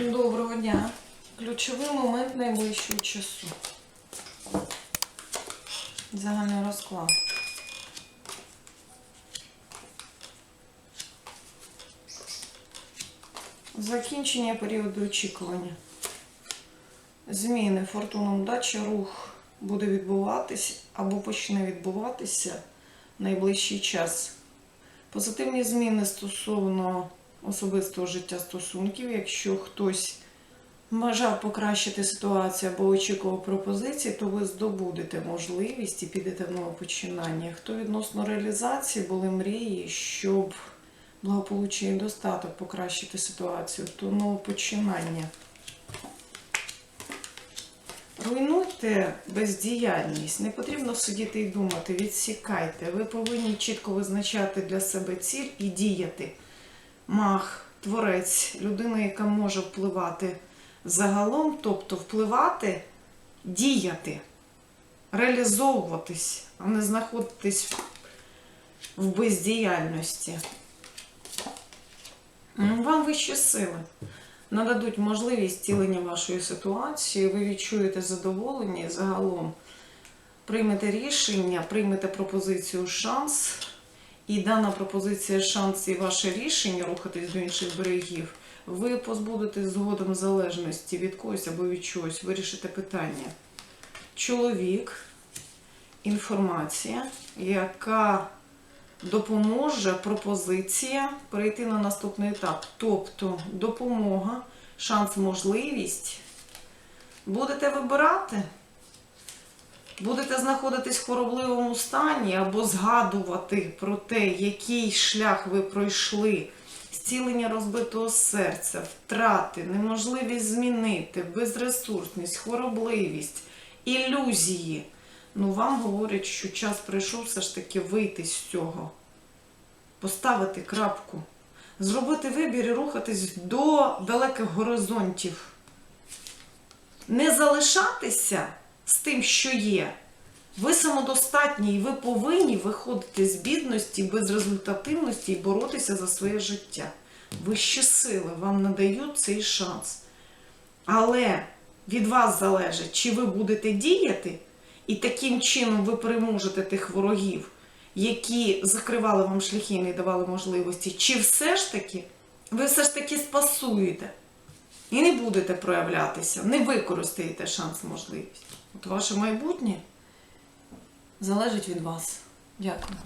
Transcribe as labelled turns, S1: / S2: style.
S1: Доброго дня. Ключовий момент найближчого часу. Загальний розклад. Закінчення періоду очікування. Зміни, фортуна, удача, рух буде відбуватись або почне відбуватися найближчий час. Позитивні зміни стосовно особистого життя стосунків, якщо хтось бажав покращити ситуацію або очікував пропозиції, то ви здобудете можливість і підете в нове починання. Хто відносно реалізації були мрії, щоб благополуччя і достаток покращити ситуацію, то нове починання. Руйнуйте бездіяльність. Не потрібно сидіти і думати, відсікайте. Ви повинні чітко визначати для себе ціль і діяти. Мах, творець, людина, яка може впливати загалом, тобто впливати, діяти, реалізовуватись, а не знаходитись в бездіяльності. Вам вищі сили нададуть можливість цілення вашої ситуації, ви відчуєте задоволення загалом приймете рішення, приймете пропозицію шанс, і дана пропозиція шанс і ваше рішення рухатись до інших берегів, ви позбудетесь згодом залежності від когось або від чогось, вирішите питання. Чоловік, інформація, яка допоможе пропозиція перейти на наступний етап. Тобто допомога, шанс, можливість. Будете вибирати, будете знаходитись в хворобливому стані або згадувати про те, який шлях ви пройшли. Зцілення розбитого серця, втрати, неможливість змінити, безресурсність, хворобливість, ілюзії. Ну, вам говорять, що час прийшов все ж таки вийти з цього, поставити крапку, зробити вибір і рухатись до далеких горизонтів. Не залишатися з тим, що є. Ви самодостатні і ви повинні виходити з бідності, безрезультативності і боротися за своє життя. Вищі сили вам надають цей шанс. Але від вас залежить, чи ви будете діяти, і таким чином ви переможете тих ворогів, які закривали вам шляхи і не давали можливості, чи все ж таки ви все ж таки спасуєте і не будете проявлятися, не використаєте шанс, можливість. От ваше майбутнє залежить від вас. Дякую.